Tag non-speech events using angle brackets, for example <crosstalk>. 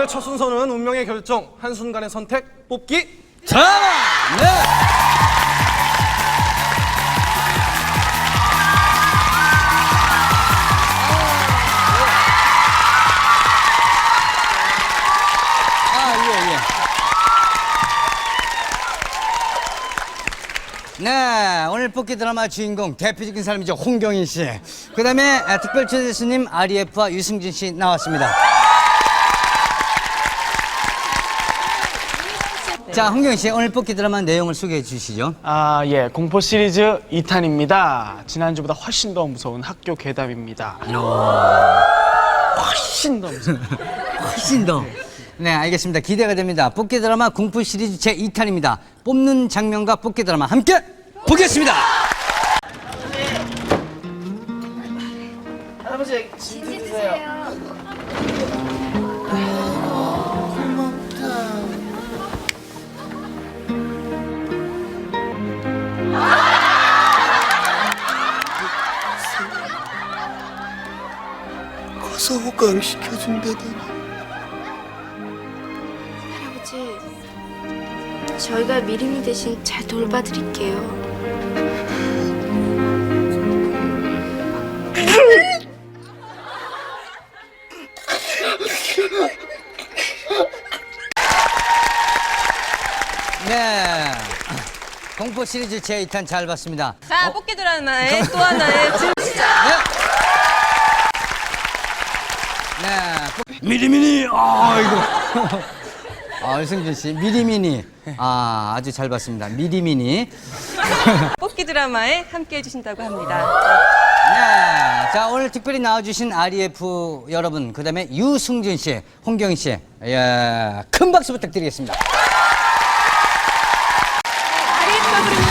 오늘의 첫 순서는 운명의 결정, 한순간의 선택, 뽑기. 드라마. 네. 아, 예, 예. 네, 오늘 뽑기 드라마 주인공 대표적인 사람이죠 홍경인 씨. 그다음에 아, 특별 스님 REF와 유승준 씨 나왔습니다. 자, 홍경인 씨 오늘 뽑기 드라마 내용을 소개해 주시죠. 아, 예. 공포 시리즈 2탄입니다. 지난주보다 훨씬 더 무서운 학교 괴담입니다. 훨씬 더 무서워. <laughs> 훨씬 더. 네, 알겠습니다. 기대가 됩니다. 뽑기 드라마 공포 시리즈 제 2탄입니다. 뽑는 장면과 뽑기 드라마 함께 보겠습니다. 할아버지, 진지 드세요. 가서 호가를 시켜준다더니 할아버지, 저희가 미리미 대신 잘 돌봐드릴게요. 네. 공포 시리즈 제 2탄 잘 봤습니다. 자, 뽑기 드라마의 또 하나의 진짜. 네. 네. 미리미니. 아 이거. <laughs> 아, 이승준 씨 미리미니. 아, 아주 잘 봤습니다. 미리미니. <laughs> 뽑기 드라마에 함께 해주신다고 합니다. 네. 자, 오늘 특별히 나와주신 RF 여러분, 그 다음에 유승준 씨, 홍경희 씨, 예, 큰 박수 부탁드리겠습니다. 아리에프가 부릅니다.